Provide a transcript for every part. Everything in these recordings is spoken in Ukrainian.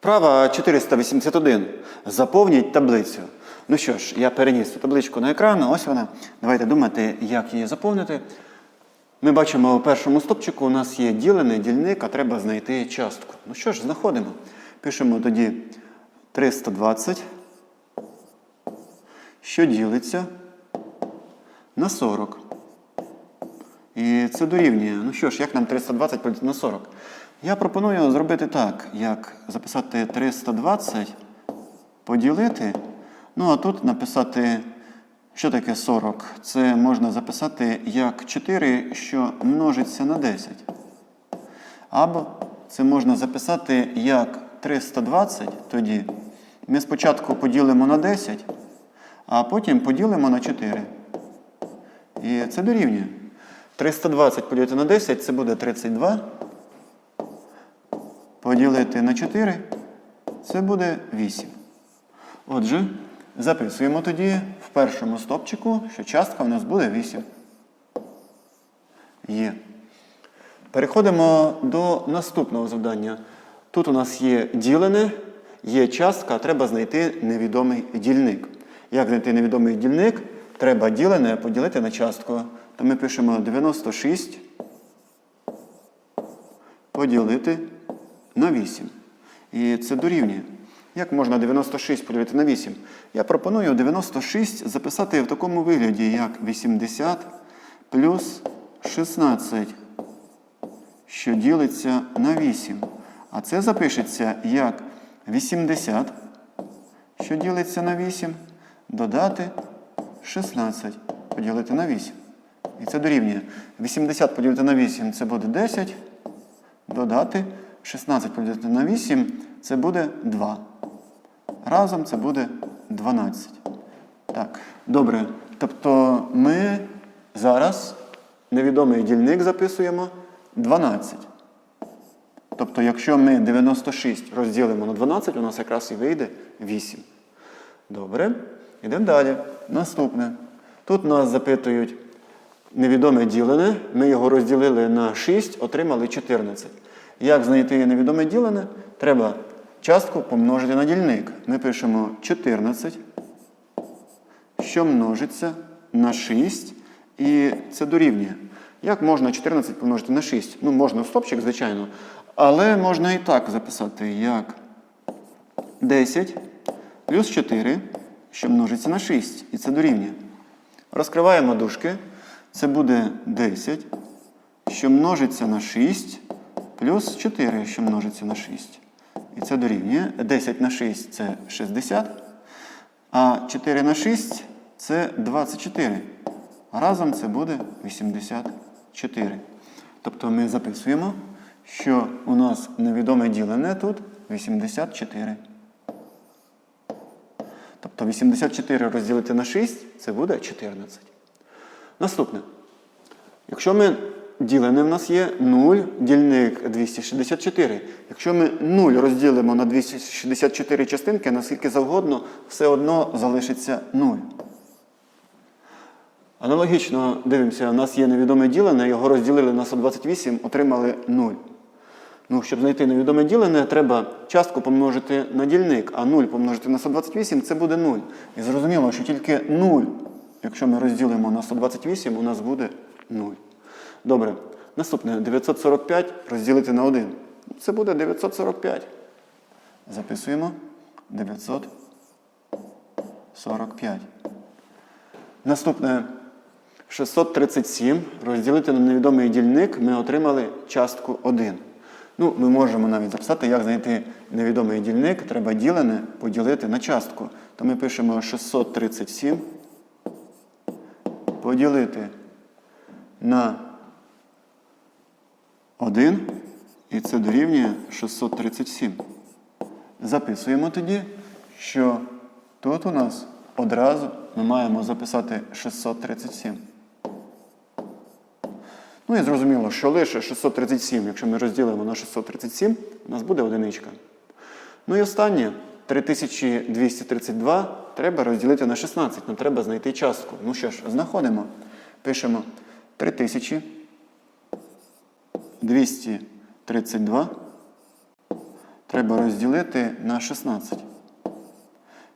Вправа 481. Заповніть таблицю. Ну що ж, я переніс цю табличку на екран. Ось вона. Давайте думати, як її заповнити. Ми бачимо у першому стопчику у нас є ділений дільник, а треба знайти частку. Ну що ж, знаходимо. Пишемо тоді 320, що ділиться на 40. І це дорівнює. Ну що ж, як нам 320 поділити на 40? Я пропоную зробити так, як записати 320, поділити. Ну, а тут написати, що таке 40. Це можна записати як 4, що множиться на 10. Або це можна записати як 320, тоді ми спочатку поділимо на 10, а потім поділимо на 4. І це дорівнює. 320 поділити на 10 це буде 32. Поділити на 4 це буде 8. Отже, записуємо тоді в першому стопчику, що частка в нас буде 8. Є. Переходимо до наступного завдання. Тут у нас є ділене, є частка, треба знайти невідомий дільник. Як знайти невідомий дільник? Треба ділене поділити на частку. То ми пишемо 96 поділити на 8. І це дорівнює. Як можна 96 поділити на 8? Я пропоную 96 записати в такому вигляді, як 80 плюс 16, що ділиться на 8. А це запишеться як 80, що ділиться на 8, додати 16 поділити на 8. І це дорівнює. 80 поділити на 8 це буде 10. Додати 16 поділити на 8 це буде 2. Разом це буде 12. Так, добре. Тобто ми зараз невідомий дільник записуємо 12. Тобто, якщо ми 96 розділимо на 12, у нас якраз і вийде 8. Добре. Йдемо далі. Наступне. Тут нас запитують невідоме ділене. Ми його розділили на 6, отримали 14. Як знайти невідоме ділене? Треба частку помножити на дільник. Ми пишемо 14, що множиться на 6, і це дорівнює. Як можна 14 помножити на 6? Ну, можна в стопчик, звичайно. Але можна і так записати, як 10 плюс 4, що множиться на 6. І це дорівнює. Розкриваємо дужки. Це буде 10, що множиться на 6, плюс 4, що множиться на 6. І це дорівнює. 10 на 6 це 60. А 4 на 6 це 24. Разом це буде 84. Тобто ми записуємо, що у нас невідоме ділене тут 84. Тобто 84 розділити на 6 це буде 14. Наступне. Якщо ми ділене в нас є 0, дільник 264. Якщо ми 0 розділимо на 264 частинки, наскільки завгодно, все одно залишиться 0. Аналогічно дивимося, у нас є невідоме ділене, його розділили на 128, отримали 0. Ну, щоб знайти невідоме ділене, треба частку помножити на дільник, а 0 помножити на 128 це буде 0. І зрозуміло, що тільки 0, якщо ми розділимо на 128, у нас буде 0. Добре. Наступне 945 розділити на 1. Це буде 945. Записуємо 945. Наступне 637 розділити на невідомий дільник ми отримали частку 1. Ну, ми можемо навіть записати, як знайти невідомий дільник. Треба ділене поділити на частку. То ми пишемо 637 поділити на 1. І це дорівнює 637. Записуємо тоді, що тут у нас одразу ми маємо записати 637. Ну і зрозуміло, що лише 637, якщо ми розділимо на 637, у нас буде одиничка. Ну і останнє, 3232 треба розділити на 16, нам треба знайти частку. Ну що ж, знаходимо. Пишемо 3232 треба розділити на 16.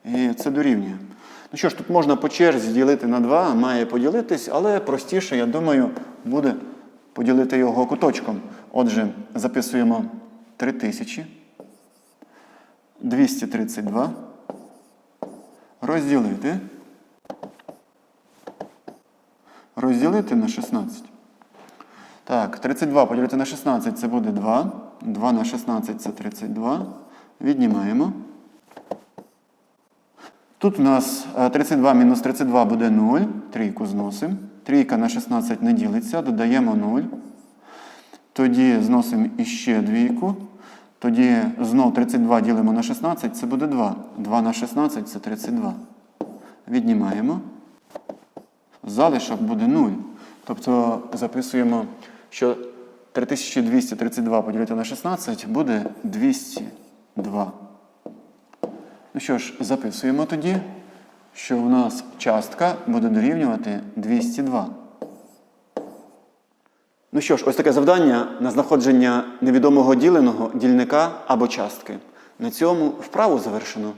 І це дорівнює. Ну що ж, тут можна по черзі ділити на 2, має поділитись, але простіше, я думаю, буде поділити його куточком. Отже, записуємо 3000. 232. Розділити. Розділити на 16. Так, 32 поділити на 16 це буде 2. 2 на 16 це 32. Віднімаємо. Тут у нас е, 32 мінус 32 буде 0. Трійку зносимо. Трійка на 16 не ділиться, додаємо 0. Тоді зносимо іще двійку. Тоді знов 32 ділимо на 16, це буде 2. 2 на 16 це 32. Віднімаємо. Залишок буде 0. Тобто записуємо, що 3232 поділити на 16 буде 202. Ну що ж, записуємо тоді, що у нас частка буде дорівнювати 202. Ну що ж, ось таке завдання на знаходження невідомого діленого дільника або частки. На цьому вправу завершено.